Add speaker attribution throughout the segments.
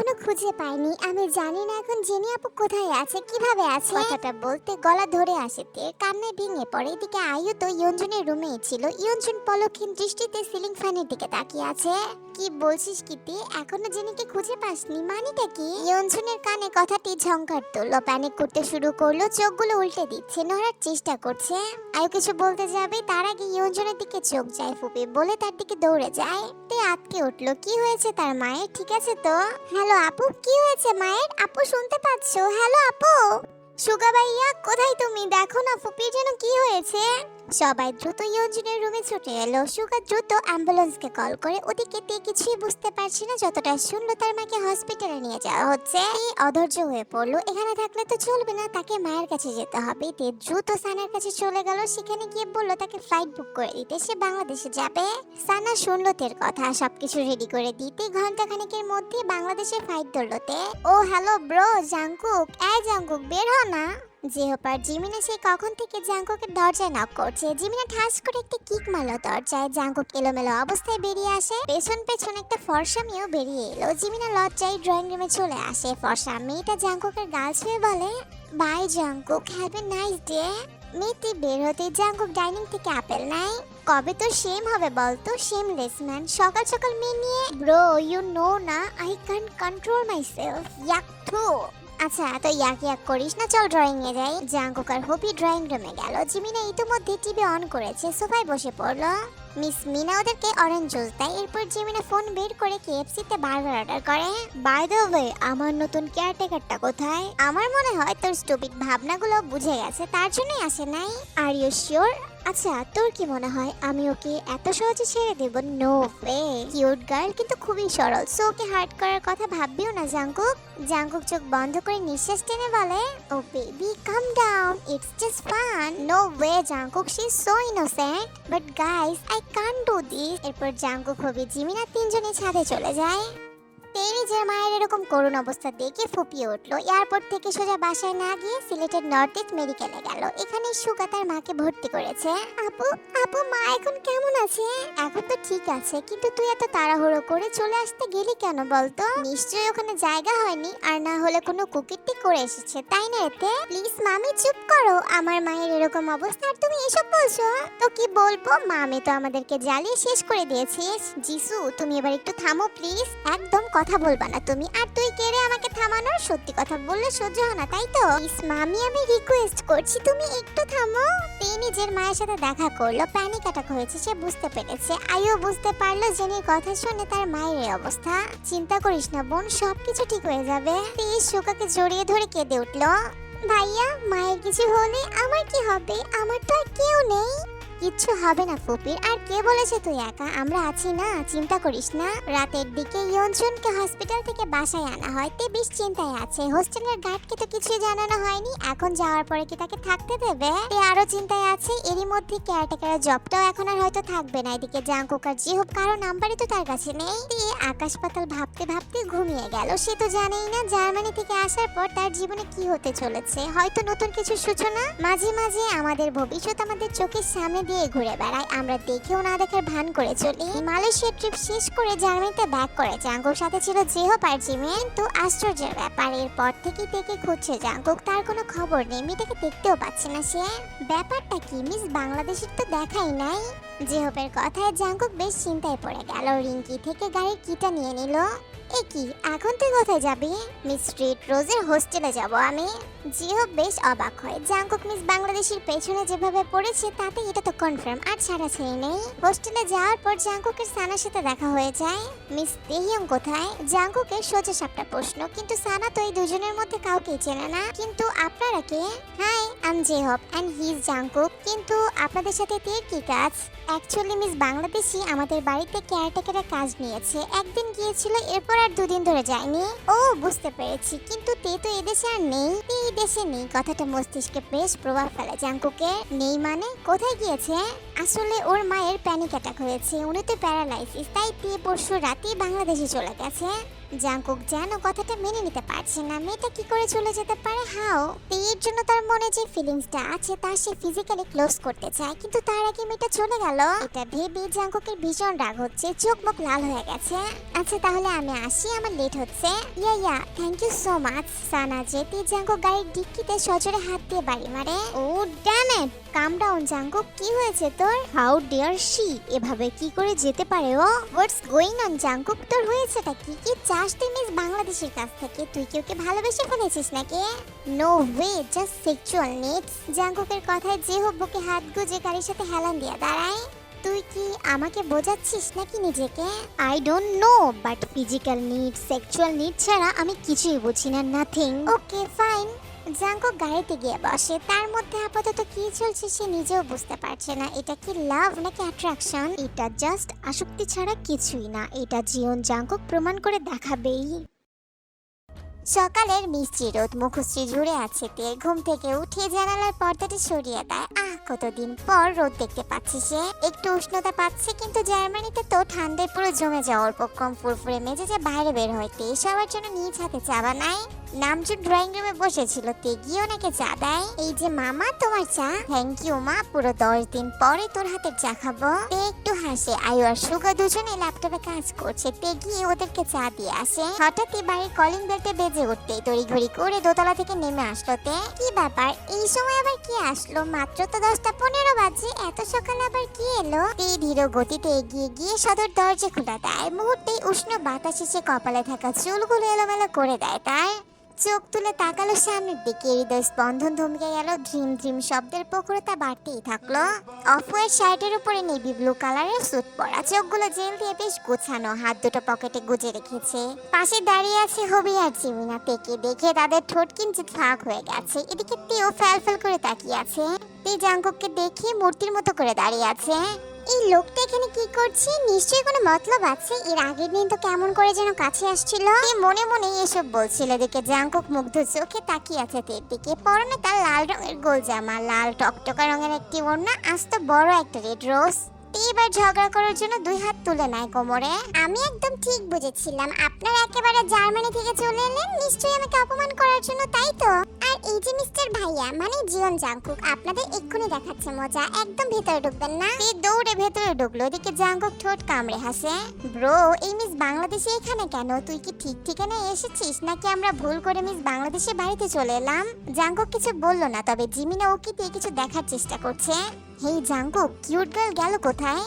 Speaker 1: এখনও খুঁজে পাইনি। আমি জানি না এখন জেনি আপু কোথায় আছে, কীভাবে আছে। কথাটা বলতে গলা ধরে আসে তে। কান্নায় ভেঙে পড়ে। এদিকে আয়ু তো ইয়ঞ্জনের রুমেই ছিল। ইয়ঞ্জন পলক্ষীন দৃষ্টিতে সিলিং ফ্যানের দিকে তাকিয়ে আছে। কি বলছিস কিতি এখনও জেনিকে খুঁজে পাসনি। মানিটা কি? ইয়ঞ্জনের কানে কথাটি ঝংকার তুললো। প্যানিক করতে শুরু করল। চোখগুলো উল্টে দিচ্ছে। নড়ার চেষ্টা করছে। আয়ু কিছু বলতে যাবে, তার আগে ইয়ঞ্জনের দিকে চোখ যায় ফুপি। বলে তার দিকে দৌড়ে যায়। আটকে উঠল। কি হয়েছে তার মায়ের? ঠিক আছে তো? হ্যালো আপু, কি হয়েছে মায়ের? আপু শুনতে পাচ্ছো? হ্যালো আপু? সুগা ভাইয়া, কোথায় তুমি? দেখো না ফুপির যেন কি হয়েছে। সবাই দ্রুত ইয়ঞ্জনের রুমে ছুটে এলো। সুগা দ্রুত অ্যাম্বুলেন্সকে কল করে, ওদিকে তে কিছুই বুঝতে পারছি না যতটা শুনলো তার মাকে হসপিটালে নিয়ে যাওয়া হচ্ছে। অধৈর্য হয়ে পড়ল। এখানে থাকলে তো চলবে না, তাকে মায়ের কাছে যেতে হবে। তে দ্রুত সানার কাছে চলে গেল। সেখানে গিয়ে বলল, তাকে ফ্লাইট বুক করে দিতে, সে বাংলাদেশে যাবে। সানা শুনলো তের কথা, সবকিছু রেডি করে দিতে। ঘণ্টা খানেকের মধ্যে বাংলাদেশে ফ্লাইট ধরলো তে। ও হ্যালো ব্রো জাঙ্কুক এই জাঙ্কুক বের হ না। জেহপার জিমিনা সেই কখন থেকে জাঙ্কুকের দরজায় নক করছে। জিমিনা ঠাস করে একটা কিক মারলো দরজায়। জাঙ্কুক এলোমেলো অবস্থায় বেরিয়ে আসে। পেছন পেছন একটা ফর্সা মেয়েও বেরিয়ে এলো। জিমিনা লজ্জায় ড্রয়িং রুমে চলে আসে। ফর্সা মেয়েটা জাঙ্কুকের গাল ছুঁয়ে বলে, bye Jungkook have a nice day মেয়েটি বের হতে জাঙ্কুক ডাইনিং থেকে আপেল নাই কবে তো সেম হবে বলতো সেমলেস ম্যান সকাল সকাল মেয়ে নিয়ে ব্রো ইউ নো না I can control my self yuck, থু। আচ্ছা তো ইয়াক ইয়াক করিস না, চল ড্রয়িং এ যাই। জাঙ্কুক আর হবি ড্রয়িং রুমে গেল। জিমিনা ইতিমধ্যে টিভি অন করেছে, সোফায় বসে পড়ল। মিস মিনা ওদেরকে অরেঞ্জ জুস দেয়, এরপর জিমিনা ফোন বের করে কেএফসি তে বার্গার অর্ডার করে। বাই দ্য ওয়ে আমার নতুন কেয়ারটেকারটা কোথায়? আমার মনে হয় তোর স্টুপিড ভাবনাগুলো বুঝে গেছে, তার জন্যই আসে নাই। আর ইউ শিওর আচ্ছা তোর কি মনে হয়? আমি ওকে এত সহজে ছেড়ে দেব? নো ওয়ে কিউট গার্ল কিন্তু খুবই সরল। সো ওকে হার্ট করার কথা ভাববিও না, জাঙ্কুক। জাঙ্কুক চোখ বন্ধ করে নিঃশ্বাস টেনে বলে, ও baby calm down it's just fun no way Jungkook she so innocent but guys I can't do this এরপর জাঙ্কুক, হবে, জিমিনা তিনজনে ছাদে চলে যায়। তে নিজের মায়ের এরকম করুণ অবস্থা দেখে ফুপিয়ে উঠল, এয়ারপোর্ট থেকে সোজা বাসায় না গিয়ে সিলেটের নর্থ ইস্ট মেডিকেলে গেল। এখানে সুগা তার মাকে ভর্তি করেছে। আপু আপু, মা এখন কেমন আছে? এখন তো ঠিক আছে, কিন্তু তুই এত তাড়াহুড়ো করে চলে আসতে গেলি কেন বলতো? নিশ্চয়ই ওখানে জায়গা হয়নি, আর না হলে কোনো কুকিরটি করে এসেছে, তাই না এতে? প্লিজ মামি, চুপ করো, আমার মায়ের এরকম অবস্থা, আর তুমি এসব বলছো? তো কি বলব? মামি তো আমাদেরকে জ্বালিয়ে শেষ করে দিয়েছিস জিসু, তুমি এবার একটু থামো, প্লিজ। একদম কথা বলবা না তুমি। আর তুই কেড়ে আমাকে থামানোর সত্যি কথা বললে সহ্য হয় না, তাই তো? মামি, আমি রিকোয়েস্ট করছি, তুমি একটু থামো। তে নিজের মায়ের সাথে দেখা করল প্যানিক অ্যাটাক হয়েছে, সে বুঝতে পেরেছে। আইও বুঝতে পারল, জেনির কথা শুনে তার মায়ের এই অবস্থা। চিন্তা করিস না বোন, সবকিছু ঠিক হয়ে যাবে। তে শোকাকে জড়িয়ে ধরে কেঁদে উঠল। ভাইয়া, মায়ের কিছু হলে আমার কি হবে? আমার তো আর কেউ নেই। কিচ্ছু হবে না ফুপির, আর কে বলেছে তুই একা? আমরা আছি না, চিন্তা করিস না। রাতের দিকে ইয়ঞ্জনকে হসপিটাল থেকে বাসায় আনা হয়। তে বেশ চিন্তায় আছে। হোস্টেলের গার্ডকে তো কিছুই জানানো হয়নি। এখন যাওয়ার পরে কি তাকে থাকতে দেবে? তে আরও চিন্তায় আছে। এরই মধ্যে কেয়ারটেকারের জবটাও এখন আর হয়তো থাকবে না। এদিকে জাঙ্কুক আর জিহুব কারও নাম্বারই তো তার কাছে নেই। তে আকাশ পাতাল ভাবতে ভাবতে ঘুমিয়ে গেল। সে তো জানেই না জার্মানি থেকে আসার পর তার জীবনে কি হতে চলেছে। হয়তো নতুন কিছু সূচনা? মাঝে মাঝে আমাদের ভবিষ্যৎ আমাদের চোখের সামনে দিয়ে ঘুরে বেড়ায় আমরা দেখেও না দেখার ভান করে চলি। মালয়েশিয়া ট্রিপ শেষ করে জার্মানিতে ব্যাক করে। জাঙ্গুর সাথে ছিল জেহপ আর জিমিন তো আশ্চর্যের ব্যাপার, এরপর থেকে থেকে খুঁজছে জাঙ্গুক তার কোনো খবর নেই, মেয়েটাকে দেখতেও পাচ্ছে না সে। ব্যাপারটা কি মিস বাংলাদেশের তো দেখাই নাই। জেহপের কথায় জাঙ্কুক বেশ চিন্তায় পড়ে গেল। রিঙ্কি থেকে গাড়ির কিটা নিয়ে নিল। এ এখন তুই কোথায় যাবি? মিস স্ট্রিট রোজের হোস্টেলে যাব আমি। জিও বেশ অবাক হয়। জাঙ্কুক মিস বাংলাদেশের পেছনে যেভাবে পড়েছে, তাতে এটা তো কনফার্ম আর ছাড়া ছেড়ে নেই। হোস্টেলে যাওয়ার পর জাঙ্কুকের সানার সাথে দেখা হয়ে যায়। মিস তেহিয়ং কোথায়? জাঙ্কুকের সোজা সাপটা প্রশ্ন। কিন্তু সানা তো এই দুজনের মধ্যে কাউকেই চেনে না। কিন্তু আপনারা কে? Hi, I'm J Hope and his Jungkook. কিন্তু আপনাদের সাথে তের কি কাজ? অ্যাকচুয়ালি মিস বাংলাদেশি আমাদের বাড়িতে কেয়ারটেকারের কাজ নিয়েছে। একদিন গিয়েছিল, এরপর আর দুদিন ধরে যায়নি। ও, বুঝতে পেরেছি। কিন্তু তে তো এদেশে আর নেই। এই দেশে নেই। কথাটা মস্তিষ্কে বেশ প্রভাব ফেলে জাঙ্কুকে নেই মানে? কোথায় গিয়েছে? আসলে ওর মায়ের প্যানিক অ্যাটাক হয়েছে। উনি তো প্যারালাইসিস তাই তে পরশু রাতেই বাংলাদেশে চলে গেছে। জাঙ্কুক যেন কথাটা মেনে নিতে পারছে না। মেয়েটা কি করে চলে যেতে পারে? হাও এর জন্য তার মনে যে ফিলিংসটা আছে, তা সে ফিজিক্যালি ক্লোজ করতে চায়। কিন্তু তার আগে মেয়েটা চলে গেল। এটা ভেবে জাঙ্কুকের ভীষণ রাগ হচ্ছে, চোখ মুখ লাল হয়ে গেছে। আচ্ছা তাহলে আমি আসি, আমার লেট হচ্ছে। Yeah yeah thank you so much Sana যেতে জাঙ্কুক গাড়ির ডিক্কিতে সজোরে হাত দিয়ে বাড়ি মারে। ও damn it calm down Jungkook কি হয়েছে তোর? হাউ ডিয়ার শি এভাবে কি করে যেতে পারে ও? হোয়াটস গোয়িং অন জাঙ্কুক তোর হয়েছে হয়েছেটা কি? কি চাস তুই মিস বাংলাদেশের কাছ থেকে? তুই কি ওকে ভালোবেসে ফেলেছিস নাকি? No way just sexual needs জাঙ্কুকের কথায় যে হোক বুকে হাত গুজে গাড়ির সাথে হেলান দিয়ে দাঁড়ায়। তুই কি আমাকে বোঝাচ্ছিস নাকি নিজেকে? I don't know but physical need sexual need ছাড়া আমি কিছুই বুঝি না নাথিং ওকে ফাইন জাঙ্কো গাড়িতে গিয়ে বসে। তার মধ্যে আপাতত কি চলছে সে নিজেও বুঝতে পারছে না। এটা কি লাভ নাকি অ্যাট্রাকশন এটা জাস্ট আসক্তি ছাড়া কিছুই না। এটা জীবন জাঙ্কক প্রমাণ করে দেখাবেই। সকালের মিষ্টি রোদ, মুখশ্রী জুড়ে আছে তে ঘুম থেকে উঠে জানালার পর্দাটি সরিয়ে দেয়। আহ, কতদিন পর রোদ দেখতে পাচ্ছে সে। একটু উষ্ণতা পাচ্ছে কিন্তু জার্মানিতে তো ঠান্ডায় পুরো জমে যাওয়ার পক্ষম ফুরফুরে মেজেজে বাইরে বের হইতে। সবার জন্য নিজ হাতে চা বানায় নামচুর ড্রয়িং রুমে বসেছিল তে গিয়ে ওনাকে চা দেয়? এই যে মামা, তোমার চা? থ্যাংক ইউ মা। পুরো দশ দিন পরে তোর হাতের চা খাব। একটু হাসে। আয়ু আর সুগা দুজনে ল্যাপটপে কাজ করছে। তে গিয়ে ওদেরকে চা দিয়ে আসে। হঠাৎই বাড়ির কলিং বেলটা বেজে উঠতে তড়িঘড়ি করে দোতলা থেকে নেমে আসলো তে। কি ব্যাপার? এই সময় আবার কি আসলো? মাত্র তো দশটা পনেরো বাজে। এত সকালে আবার কি এলো? তে ধীর গতিতে এগিয়ে গিয়ে সদর দরজা খুলে দেয়। মুহূর্তেই উষ্ণ বাতাস এসে কপালে থাকা চুলগুলো এলোমেলো করে দেয় তার। চোখ তুলে তাকালো সামনের দিকে। হৃদয় স্পন্দন থমকে গেল। ধ্রিম ধ্রিম শব্দের প্রখরতা বাড়তেই থাকল। অফ হোয়াইট শার্টের উপরে নেভি ব্লু কালারের স্যুট পরা চোখগুলো জেল দিয়ে বেশ গোছানো, হাত দুটো পকেটে গুজে রেখেছে। পাশে দাঁড়িয়ে আছে হবি আর জিমিনা। তেকে দেখে তাদের ঠোঁট কিঞ্চিত ফাঁক হয়ে গেছে। এদিকে তেও ফ্যাল ফ্যাল করে তাকিয়ে আছে। তে জাঙ্কুককে দেখে মূর্তির মতো করে দাঁড়িয়ে আছে। এই লোকটা এখানে কি করছে? নিশ্চয়ই কোনো মতলব আছে। এর আগের দিন তো কেমন করে যেন কাছে আসছিল। এ মনে মনে এসব বলছিল এদিকে জাঙ্কুক মুগ্ধ চোখে তাকিয়ে আছে তের দিকে পরনে তার লাল রঙের গোল জামা, লাল টকটকা রঙের একটি ওড়না, আস্ত বড় একটা রেড রোজ। এবার ঝগড়া করার জন্য দুই হাত তুলে নেয় কোমরে। আমি একদম ঠিক বুঝেছিলাম। আপনারা একেবারে জার্মানি থেকে চলে এলেন, নিশ্চয়ই আমাকে অপমান করার জন্য, তাই তো? আর এই যে মিস্টার ভাইয়া মানে জীবন জাঙ্কুক আপনাদের এক্ষুনি দেখাচ্ছে মজা। একদম ভেতরে ঢুকবেন না। সে দৌড়ে ভেতরে ঢুকলো ওদিকে জাঙ্কুক ঠোঁট কামড়ে হাসে। ব্রো, এই মিস বাংলাদেশে এখানে কেন? তুই কি ঠিক ঠিকানায় এসেছিস? নাকি আমরা ভুল করে মিস বাংলাদেশে বাড়িতে চলে এলাম? জাঙ্কুক কিছু বলল না, তবে জিমিনা ওকে দিয়ে কিছু দেখার চেষ্টা করছে। হেই জাঙ্কু কিউট গার্ল গেল কোথায়?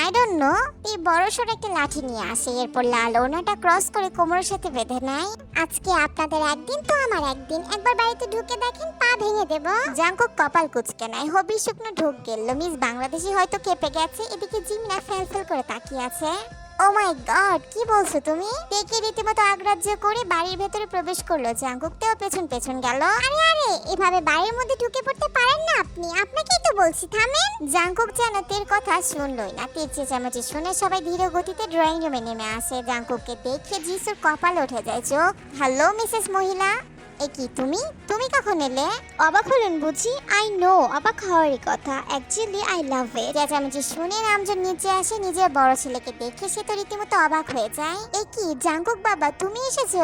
Speaker 1: আই ডোন্ট নো এই বড় সড় একটা লাঠি নিয়ে আসে। এরপর লাল ওনাটা ক্রস করে কোমরের সাথে বেঁধে নেয়। আজকে আপনাদের একদিন, তো আমার একদিন। একবার বাড়িতে ঢুকে দেখেন, পা ভেঙে দেব। জাঙ্কুক কপাল কুচকে নেয়। হবি শুকনো ঢুক গেল। মিস বাংলাদেশি হয়তো কেঁপে গেছে। এদিকে জিমনা ফেল করে তাকিয়ে আছে। ও মাই গড কি বলছো তুমি? টেকে রীতিমতো আগ্রাহ্য করে বাড়ির ভেতরে প্রবেশ করল জাঙ্কুক তেও পেছন পেছন গেল। আরে আরে, এভাবে বাড়ির মধ্যে ঢুকে পড়তে পারেন না আপনি, আপনাকেই তো বলছি, থামেন। জাঙ্কুক যেন তের কথা শুনলই না, তের চেঁচামেচি শুনে সবাই ধীর গতিতে ড্রয়িং রুমে নেমে আসে। জাঙ্কুককে দেখে যিশুর কপাল উঠে যায়, চোখ হ্যালো মিসেস মহিলা? এ তুমি? তুমি কখন এলে? অবাক হলেন বুঝি। আই নো অবাক হওয়ারই কথা। অ্যাকচুয়ালি আই লাভ ইট চেঁচামেচি শুনে নামজন নিচে আসে, নিজের বড় ছেলেকে দেখে সে তো রীতিমতো অবাক হয়ে যায়। এ জাঙ্কুক বাবা, তুমি এসেছ?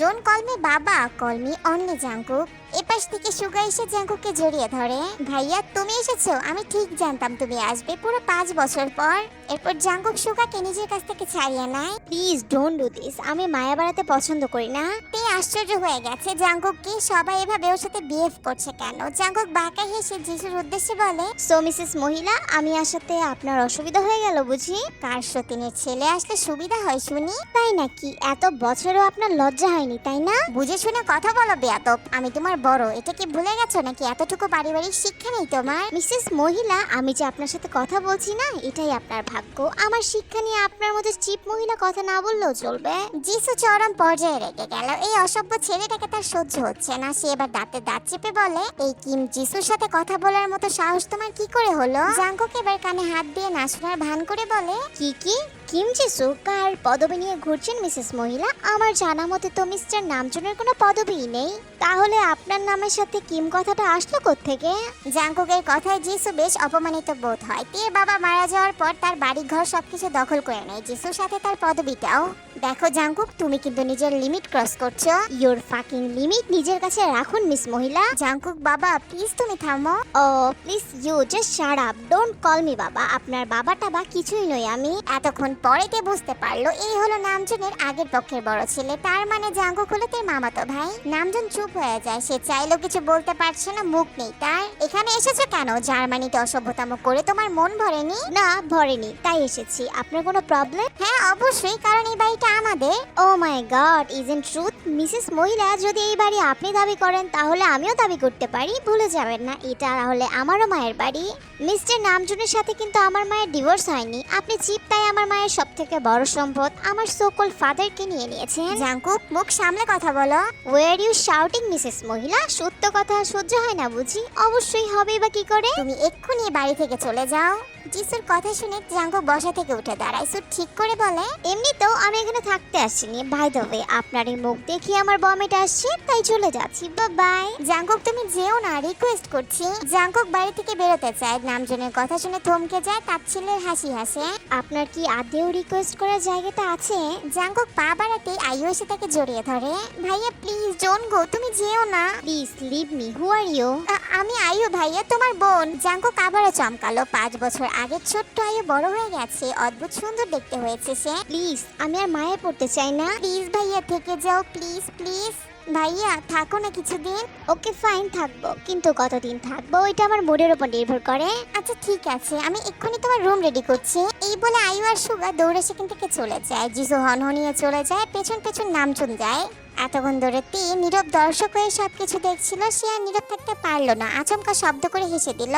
Speaker 1: ডোন্ট কল মি বাবা কল মি অনলি জাঙ্কুক। এপাশ থেকে সুগা এসে জাঙ্কুককে জড়িয়ে ধরে। ভাইয়া, তুমি এসেছ? আমি ঠিক জানতাম তুমি আসবে পুরো পাঁচ বছর পর। এরপর জাঙ্কুক সুগাকে নিজের কাছ থেকে ছাড়িয়ে নেয়। প্লিজ ডোন্ট ডু দিস আমি মায়া বাড়াতে পছন্দ করি না। তে আশ্চর্য হয়ে গেছে জাঙ্কুককে সবাই এভাবে ওর সাথে বিহেভ করছে কেন? জাঙ্কুক বাঁকা হেসে যিশুর উদ্দেশ্যে বলে সো মিসেস মহিলা আমি আসাতে আপনার অসুবিধা হয়ে গেল বুঝি? কার সতীনের ছেলে আসলে সুবিধা হয় শুনি? তাই নাকি? এত বছরও আপনার লজ্জা হয়নি তাই না? বুঝে শুনে কথা বলো বেয়াতব আমি তোমার বড় এটা কি ভুলে গেছো নাকি? এতটুকু পারিবারিক শিক্ষা নেই তোমার? মিসেস মহিলা আমি যে আপনার সাথে কথা বলছি না এটাই আপনার ভাগ্য। আমার শিক্ষা নিয়ে আপনার মতো চিপ মহিলা কথা না বললেও চলবে। যিশু চরম পর্যায়ে রেখে গেল এই অসভ্য ছেলেটাকে তার সহ্য হচ্ছে না। সে এবার দাঁতে দাঁত চেপে বলে, এই কিম যিশুর সাথে কথা বলার মতো সাহস তোমার কি করে হলো? জাঙ্কুক এবার কানে হাত দিয়ে না শোনার ভান করে বলে, কি কি? কিম যিসু কার পদবি নিয়ে ঘুরছেন মিসেস মহিলা? আমার জানা মতে তো মিস্টার নামজনের কোনো পদবিই নেই। তাহলে আপনার নামের সাথে কিম কথাটা আসলো থেকে জাঙ্কুকের কথায় যিশু বেশ অপমানিত বোধ হয়। তে বাবা মারা যাওয়ার পর তার বাড়ি ঘর সবকিছু দখল করে নেয়। যিশুর সাথে তার পদবিটাও। দেখো জাঙ্কুক, তুমি কিন্তু নিজের লিমিট ক্রস করছ। ইওর ফাকিং লিমিট নিজের কাছে রাখুন মিস মহিলা। জাঙ্কুক, বাবা প্লিজ তুমি থামো। ও please you just shut up don't call me বাবা। আপনার বাবাটা বা কিছুই নই আমি। এতক্ষণ পরেতে বুঝতে পারল? এই হলো নামজনের আগের পক্ষের বড় ছেলে। তার মানে জাঙ্কুক হলো তার মামাতো ভাই। নামজন চুপ হয়ে যায়। সে চাইলেও কিছু বলতে পারছে না, মুখ নেই তার। এখানে এসেছ কেন? জার্মানিতে অসভ্যতাম করে তোমার মন ভরেনি? না, ভরেনি। তাই এসেছি। আপনার কোনো প্রবলেম হ্যাঁ অবশ্যই। কারণ এই বাড়িটা আমাদের? ও my god is in truth Mrs মহিলা যদি এই বাড়ি আপনি দাবি করেন তাহলে আমিও দাবি করতে পারি। ভুলে যাবেন না এটা তাহলে আমারও মায়ের বাড়ি। মিস্টার নামজনের সাথে কিন্তু আমার মায়ের ডিভোর্স হয়নি। আপনি চিপ তাই আমার মায়ের সব থেকে বড় সম্পদ। আমার সোকল ফাদারকে নিয়ে নিয়েছেন। জাঙ্কুক মুখ সামলে কথা বলো। ওয়ার ইউ শাউটিং মিসেস মহিলা সত্য কথা সহ্য হয় না বুঝি? অবশ্যই হবে বা কি করে? তুমি এক্ষুনি বাড়ি থেকে চলে যাও। যিশুর কথা শুনে জাঙ্কুক বসা থেকে উঠে দাঁড়ায়। সুট ঠিক করে বলে, এমনিতেও আমি এখানে থাকতে আসিনি। বাই দ্য ওয়ে আপনার এই মুখ দেখে আমার বমিট আসছে, তাই চলে যাচ্ছি। বাই জাঙ্কুক তুমি যেও না রিকোয়েস্ট করছি। জাঙ্কুক বাড়ি থেকে বেরোতে চায়। নামজনের কথা শুনে থমকে যায় তার ছেলের হাসি হাসে। আপনার কি আদেও রিকোয়েস্ট করার জায়গাটা আছে? জাঙ্কুক পা বাড়াতে আইও এসে তাকে জড়িয়ে ধরে। ভাইয়া প্লিজ ডোন গো তুমি যেও না। Please leave me who are you আমি আয়ু ভাইয়া, তোমার বোন। জাঙ্কুক আবারও চমকালো। পাঁচ বছর আগে ছোট্ট আয়ু বড় হয়ে গেছে অদ্ভুত সুন্দর দেখতে হয়েছে সে। প্লিজ আমি আর মায়ে পড়তে চাই না। প্লিজ ভাইয়া থেকে যাও প্লিজ প্লিজ। ভাইয়া থাকো না কিছুদিন। ওকে ফাইন থাকব। কিন্তু কতদিন থাকব ওইটা আমার মুডের উপর নির্ভর করে। আচ্ছা ঠিক আছে আমি এক্ষুনি তোমার রুম রেডি করছি। এই বলে আয়ু আর সুগা দৌড়ে সেখান থেকে চলে যায়। জিসু হনহনিয়ে চলে যায় পেছন পেছন নামচুন যায়। এতক্ষণ ধরে তি নীরব দর্শক হয়ে সবকিছু দেখছিল সে আর নীরব থাকতে পারল না। আচমকা শব্দ করে হেসে দিল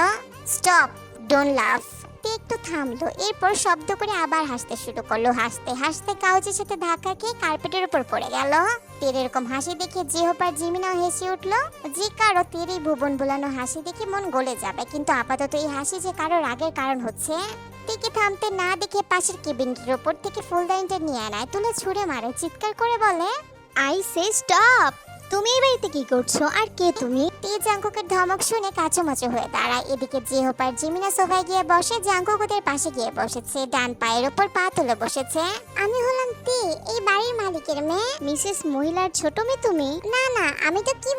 Speaker 1: স্টপ ডোন্ট লাভ তে একটু থামলো, এরপর শব্দ করে আবার হাসতে শুরু করল। হাসতে হাসতে কাউচের সাথে ধাক্কা খেয়ে কার্পেটের উপর পড়ে গেল। তের এরকম হাসি দেখে জিহোপার জিমিনাও হেসে উঠল। যে কারও তের এই ভুবন বোলানো হাসি দেখে মন গলে যাবে, কিন্তু আপাতত এই হাসি যে কারও রাগের কারণ হচ্ছে টিকে থামতে না দেখে পাশের কেবিনটির ওপর থেকে ফুলদানিটা নিয়ে আনায় তুলে ছুঁড়ে মারে, চিৎকার করে বলে, আই সে স্টপ! তুমি এই বাড়িতে কি করছ? আর কে তুমি? তে জাঙ্কুকের ধমক শুনে কাচুমাচু হয়ে দাঁড়ায়। এদিকে জেহোপার জিমিনা সোফায় গিয়ে বসে পাশে গিয়ে বসেছে। ডান পায়ের ওপর পা তুলে বসেছে। আমি হলাম তে এই বাড়ির মালিকের মেয়ে? মিসেস মহিলার ছোট মেয়ে তুমি? না না, আমি তো কিম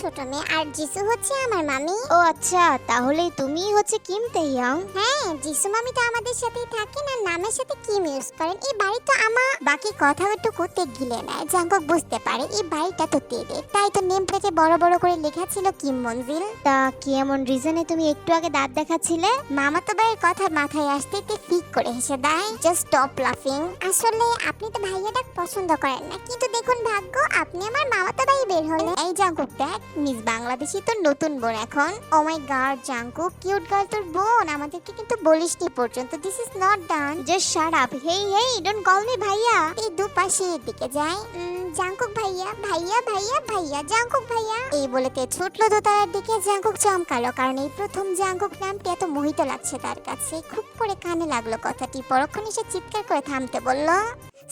Speaker 1: ছোট মেয়ে। আর যিসু হচ্ছে আমার মামি। ও আচ্ছা তাহলে তুমি হচ্ছে কিম তেইয়ং হ্যাঁ যিসু মামি তো আমাদের সাথেই থাকেন আর নামের সাথে কিম ইউজ করেন। এই বাড়ি তো আমার বাকি কথা একটু করতে গিলে নেয়। জাঙ্কুক বুঝতে পারে, এই বাড়িটা তো তেদের তাই তো নেম প্লেটে বড় বড় করে লেখা ছিল কিম মঞ্জিল তা কি এমন রিজনে তুমি একটু আগে দাঁত দেখাচ্ছিলে? মামা তো ভাইয়ের কথা মাথায় আসতে ফিক করে হেসে দেয়। জাস্ট স্টপ লাফিং আসলে আপনি তো ভাইয়াটা পছন্দ করেন না। কিন্তু দেখুন ভাগ্য আপনি আমার মামাতো ভাই বের হলেন। এই জাঙ্কুক দেখ মিস বাংলাদেশি তো নতুন বোন এখন। ও my god Jungkook cute girl তোর বোন। আমাদেরকে কিন্তু বলিসনি পর্যন্ত। This is not done just shut up hey hey don't call me ভাইয়া। এই দুপাশে দিকে যায়। উম, জাঙ্কুক ভাইয়া ভাইয়া। ভাইয়া ভাইয়া জাঙ্কুক ভাইয়া। এই বলেতে ছুটলো দোতলার দিকে জাঙ্কুক চমকালো, কারণ এই প্রথম জাঙ্কুক নামটি এত মোহিত লাগছে তার কাছে। খুব করে কানে লাগল কথাটি, পরক্ষণে সে চিৎকার করে থামতে বলল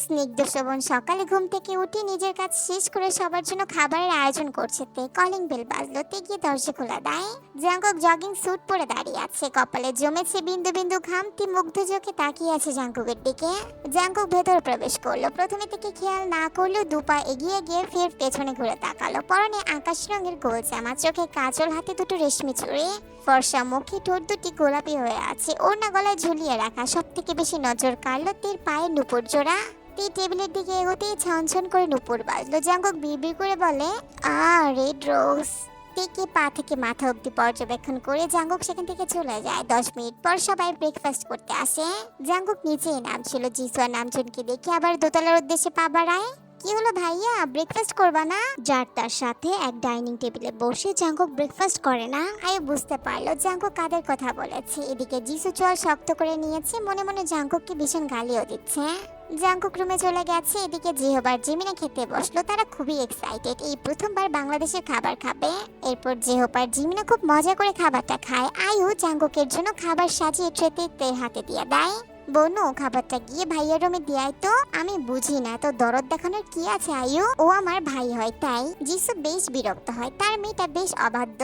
Speaker 1: স্নিগ্ধ শ্রবণ সকালে ঘুম থেকে উঠে নিজের কাজ শেষ করে সবার জন্য খাবারের আয়োজন করছে। তে কলিং বেল বাজলো। তে গিয়ে দরজা খোলা। দেয় জাঙ্কুক জগিং স্যুট পরে দাঁড়িয়ে আছে। কপালে জমেছে বিন্দু বিন্দু ঘাম। তি মুগ্ধ চোখে তাকিয়ে আছে জাঙ্কুকের দিকে। জাঙ্কুক ভেতরে প্রবেশ করল। প্রথমে থেকে খেয়াল না করলেও দুপা এগিয়ে গিয়ে ফের পেছনে ঘুরে তাকালো। পরনে আকাশ রঙের গোল জামা, চোখে কাজল হাতে দুটো রেশমি চুড়ি। ফর্সা মুখে ঠোঁট দুটি গোলাপি হয়ে আছে। ওড়না গলায় ঝুলিয়ে রাখা। সব থেকে বেশি নজর কাড়লো তের পায়ে নুপুর জোড়া। তে টেবিলের দিকে এগোতেই ছন করে নুপুর বাজলো। জাঙ্কুক বিড়বিড় করে বলে, আ, রেড রোজ। থেকে পা থেকে মাথা অব্দি পর্যবেক্ষণ করে জাঙ্গুক সেখান থেকে চলে যায়। দশ মিনিট পর সবাই ব্রেকফাস্ট করতে আসে। জাঙ্গুক নিচেই নামছিল। জিসুয়া নামজনকে দেখে আবার দোতলার উদ্দেশ্যে পা বাড়ায়। কি হলো ভাইয়া? ব্রেকফাস্ট করবা না? যার তার সাথে এক ডাইনিং টেবিলে বসে জাঙ্কুক ব্রেকফাস্ট করে না। আয়ু বুঝতে পারল, জাঙ্কুক কাদের কথা বলেছে? এদিকে জিসু চোয়াল শক্ত করে নিয়েছে, মনে মনে জাঙ্কুককে ভীষণ গালিও দিচ্ছে। জাঙ্কুক রুমে চলে গেছে, এদিকে জিহবার জিমিনা খেতে বসল, তারা খুবই এক্সাইটেড এই প্রথমবার বাংলাদেশের খাবার খাবে। এরপর জেহপার জিমিনা খুব মজা করে খাবারটা খায়। আয়ু জাঙ্কুকের জন্য খাবার সাজিয়ে ট্রেতে হাতে দিয়ে দেয়। বনু, খাবারটা গিয়ে ভাইয়ের রুমে দিয়াই তো। আমি বুঝি না তো দরদ দেখানোর কি আছে, আয়ু? ও আমার ভাই হয়, তাই। যিশু বেশ বিরক্ত হয়, তার মেয়েটা বেশ অবাধ্য।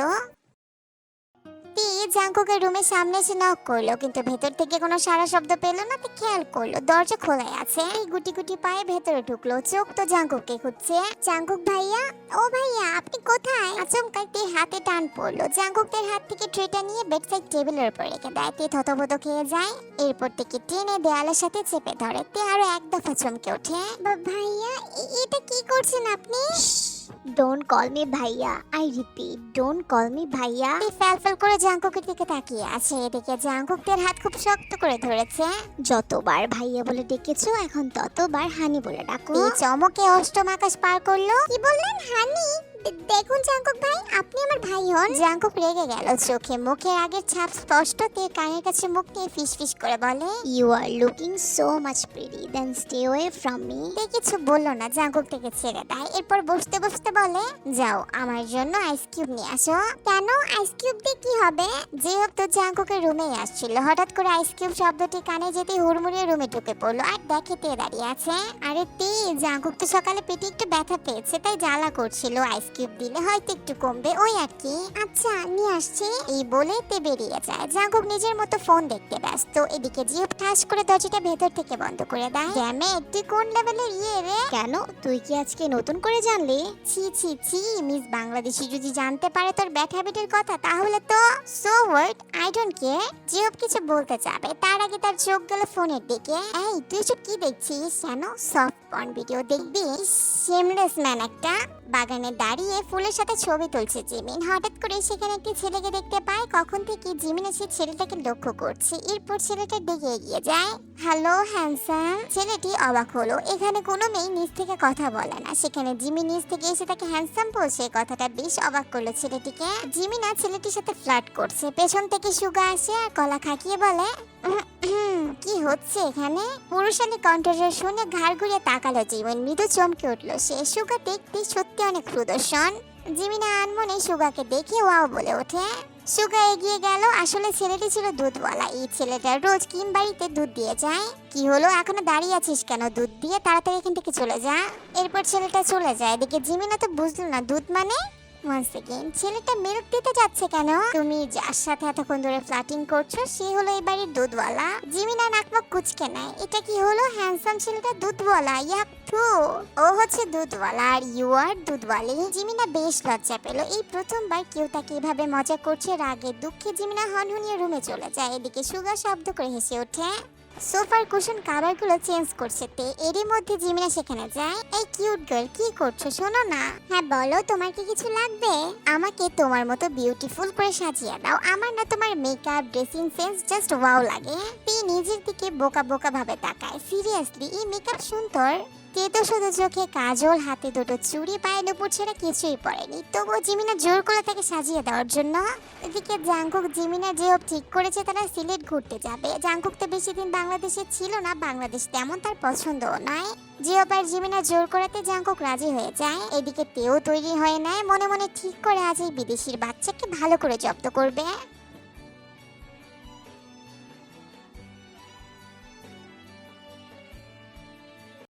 Speaker 1: জাঙ্কুকের রুমের সামনে এসে নক করল, কিন্তু ভেতর থেকে কোনো সারা শব্দ পেল না, তো খেয়াল করল, দরজা খোলাই আছে। এই গুটি গুটি পায়ে ভেতরে ঢুকলো, চোখ তো জাঙ্কুককে খুঁজছে। জাঙ্কুক ভাইয়া, ও কোথায়? আচমকা তে হাতে টান পড়ল। জাঙ্কুকদের হাত থেকে ট্রেটা নিয়ে বেডসাইড টেবিলের উপর রেখে দেয়। তে থতবত খেয়ে যায়। এরপর থেকে টেনে দেয়ালের সাথে চেপে ধরে। তে আরও এক দফা চমকে ওঠে। ভাইয়া এটা কি করছেন আপনি? ডোন্ট কল মি ভাইয়া I repeat don't call me ভাইয়া এই ফ্যাল ফ্যাল করে জাঙ্কুকের দিকে তাকিয়ে আছে এদিকে জাঙ্কুকদের হাত খুব শক্ত করে ধরেছে যতবার ভাইয়া বলে ডেকেছো এখন ততবার হানি বলে ডাকো চমকে অষ্টম আকাশ পার করল কি বললেন হানি দেখুন জাঙ্কুক ভাই, আপনি আমার ভাই হন। জাঙ্কুক রেগে গেল চোখে। মুখে আগের ছাপ স্পষ্ট তে কানের কাছে মুখ নিয়ে ফিস করে বলে you are looking so much pretty then stay away from me তে কিছু বলল না জাঙ্কুক থেকে ছেড়ে দেয়। এরপর বসতে বসতে বলে, যাও, আমার জন্য আইস কিউব নিয়ে আসো। কেন? আইস কিউব দিয়ে কি হবে? যে হোক তো জাঙ্কুকের রুমেই আসছিল। হঠাৎ করে আইস কিউব শব্দটি কানে যেতে হুড়মুড়িয়ে রুমে ঢুকে পড়ল। আর দেখে তে দাঁড়িয়ে আছে। আরে তে জাঙ্কুক তো সকালে পেটে একটু ব্যথা পেয়েছে, তাই জ্বালা করছিল আইস কিউব দিলে হয়তো একটু কমবে ওই আর কি। আচ্ছা নিয়ে আসছি। এই বলে তে বেরিয়ে যায়। জাঙ্কুক নিজের মতো ফোন দেখতে ব্যস্ত। এদিকে জিও ঠাস করে দরজাটা ভেতর থেকে বন্ধ করে দেয়। ড্যামে তুই কোন লেভেলের ইয়ে রে? কেন? তুই কি আজকে নতুন করে জানলি? ছি ছি ছি মিস বাংলাদেশি যদি জানতে পারে তোর ব্যাড হ্যাবিটের কথা তাহলে তো so what I don't care. জিওব কিছু বলতে যাবে তার আগে তার চোখ গেল ফোনের দিকে। এই তুই সব কি দেখছিস? কেন? সফট পর্ন ভিডিও দেখবি? শেমলেস ম্যান একটা। বাগানে দাঁড়িয়ে ফুলের সাথে ছবি তুলছে জিমিন। হঠাৎ করে সেখানে একটি ছেলেকে দেখতে পায়। কখন থেকে জিমিন সেই ছেলেটাকে লক্ষ্য করছে। এরপর ছেলেটা দিকে এগিয়ে যায়। Hello handsome. ছেলেটি অবাক হলো। এখানে কোনো মেয়ে নিজ থেকে কথা বলে না। সেখানে জিমি নিজ থেকে এসে তাকে হ্যান্ডসাম বলছে। কথাটা বেশ অবাক করল ছেলেটিকে। জিমি না ছেলেটির সাথে ফ্লার্ট করছে। পেছন থেকে সুগা আসে আর গলা খাকিয়ে বলে "উম, উম, কি হচ্ছে এখানে? পুরুষালী কণ্ঠস্বর শুনে ঘাড় ঘুরিয়ে তাকালো জীবন। মৃদু চমকে উঠল। সে সুগা দেখতে সত্যি অনেক সুদর্শন জিমিনা আনমনে সুগাকে দেখে ওয়াও বলে ওঠে। সুগা এগিয়ে গেল। আসলে ছেলেটি ছিল দুধওয়ালা। এই ছেলেটা রোজ কিম বাড়িতে দুধ দিয়ে যায়। কি হলো? এখনও দাঁড়িয়ে আছিস কেন? দুধ দিয়ে তাড়াতাড়ি এখান থেকে চলে যা। এরপর ছেলেটা চলে যায়। এদিকে জিমিনা তো বুঝলো না, দুধ মানে? ওয়ান সেকেন্ড ছেলেটা মিল্ক দিতে যাচ্ছে কেন? তুমি যার সাথে এতক্ষণ ধরে ফ্লাটিং করছ, সে হলো এই বাড়ির দুধওয়ালা। জিমিনা নাকমুখ কুচকে নেয়। এটা কি হলো? হ্যান্ডসাম ছেলেটা দুধওয়ালা ইয়াক থু। ও হচ্ছে দুধওয়ালা, আর ইউ আর দুধওয়ালি। জিমিনা বেশ লজ্জা পেল। এই প্রথমবার কেউ তাকে এভাবে মজা করছে, রাগে দুঃখে জিমিনা হনহনিয়ে রুমে চলে যায়। এদিকে সুগা শব্দ করে হেসে ওঠে। সোফার কুশন কাভারগুলো চেঞ্জ করছে তে। এরই মধ্যে জিমিনা সেখানে যায়। এই কিউট গার্ল কি করছ? শোনো না। হ্যাঁ বলো, তোমার কি কিছু লাগবে? আমাকে তোমার মতো বিউটিফুল করে সাজিয়ে দাও। আমার না তোমার makeup dressing sense just wow লাগে। তে নিজের দিকে বোকা বোকা ভাবে তাকায়। সিরিয়াসলি এই মেকআপ সুন্দর? তে শুধু চোখে কাজল, হাতে দুটো চুড়ি, পায়ে নুপুর ছেড়ে কিছুই পড়েনি তবুও জিমিনা জোর করে তাকে সাজিয়ে দেওয়ার জন্য এদিকে জাংকুক জিমিনা যে ঠিক করেছে তারা সিলেট ঘুরতে যাবে। জাংকুক তো বেশি দিন বাংলাদেশে ছিল না, বাংলাদেশ তেমন তার পছন্দও নয়। জিওপ আর জিমিনা জোর করাতে জাংকুক রাজি হয়ে যায়, এদিকে তেও তৈরি হয়ে নেয়। মনে মনে ঠিক করে আজ এই বিদেশির বাচ্চাকে ভালো করে জব্দ করবে।